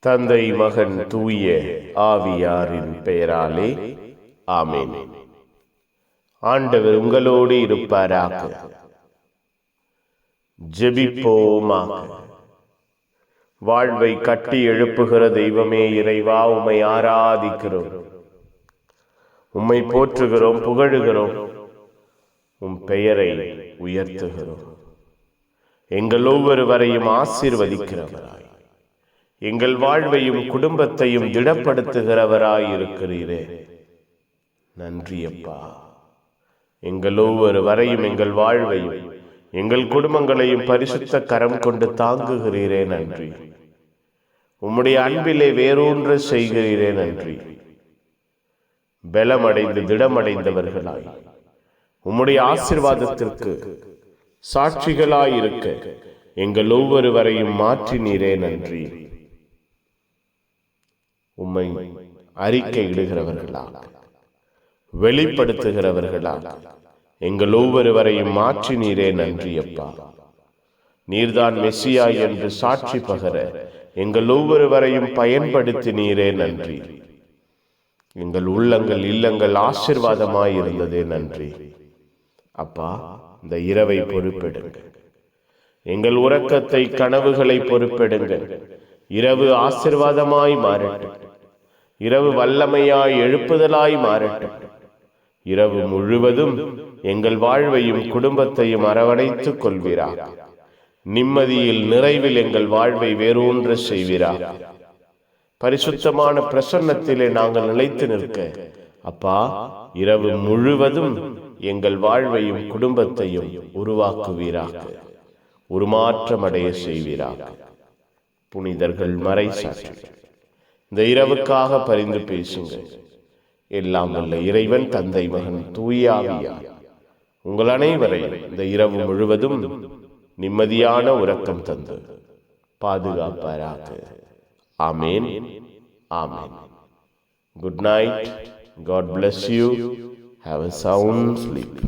தந்தை மகன் தூய ஆவியாரின் பெயராலே ஆமென். ஆண்டவர் உங்களோடு இருப்பாராக. ஜெபிப்போமாக வாழ்வை கட்டி எழுப்புகிற தெய்வமே இறைவா உம்மை ஆராதிக்கிறோம். உம்மை போற்றுகிறோம் புகழுகிறோம். உம் பெயரை உயர்த்துகிறோம். எங்கள் ஒவ்வொருவரையும் ஆசீர்வதிக்கிறவராய். எங்கள் வாழ்வையும் குடும்பத்தையும் திடப்படுத்துகிறவராய் இருக்கிறீரே நன்றி அப்பா. எங்கள் ஒவ்வொரு வரையும் எங்கள் வாழ்வையும் எங்கள் குடும்பங்களையும் பரிசுத்த கரம் கொண்டு தாங்குகிறீரே நன்றி. உம்முடைய அன்பிலே வேரூன்ற செய்கிறீரே நன்றி. பலமடைந்து திடமடைந்தவர்களாய் உம்முடைய ஆசிர்வாதத்திற்கு சாட்சிகளாய் இருக்க எங்கள் ஒவ்வொருவரையும் மாற்றினீரே நன்றி. உம்மை அறிக்கை இடுகிறவர்களாக வெளிப்படுத்துகிறவர்களாக. எங்கள் ஒவ்வொருவரையும் மாற்றினீரே நன்றி அப்பா. நீர்தான் மெஸ்ஸியா என்று சாட்சி பகர எங்கள் ஒவ்வொருவரையும் பயன்படுத்தினீரே நன்றி. எங்கள் உள்ளங்கள் இல்லங்கள் ஆசிர்வாதமாய் இருந்ததே நன்றி. அப்பா இந்த இரவை பொறுப்பெடுங்க. எங்கள் உறக்கத்தை கனவுகளை பொறுப்பெடுங்க. இரவு ஆசிர்வாதமாய் மாறட்டும். இரவு வல்லமையாய் எழுப்புதலாய் மாறட்டும் இரவு முழுவதும் எங்கள் வாழ்வையும் குடும்பத்தையும் அரவணைத்துக் கொள்வீரா. நிம்மதியில் நிறைவில் எங்கள் வாழ்வை வேரூன்ற செய்வீரா. பரிசுத்தமான பிரசன்னத்திலே நாங்கள் நிலைத்து நிற்க. அப்பா இரவு முழுவதும் எங்கள் வாழ்வையும் குடும்பத்தையும் உருவாக்குவீராக. உருமாற்றமடைய செய்வீராக. புனிதர்கள் மறை சாட்சி இந்த இரவுக்காக பரிந்து பேசுங்கள். எல்லாம் உள்ள இறைவன் தந்தை மகன் தூயாவியா உங்கள் அனைவரை இந்த இரவு முழுவதும் நிம்மதியான உறக்கம் தந்து பாதுகாப்பாராக. ஆமேன். ஆமேன். Good night God bless you have a sound sleep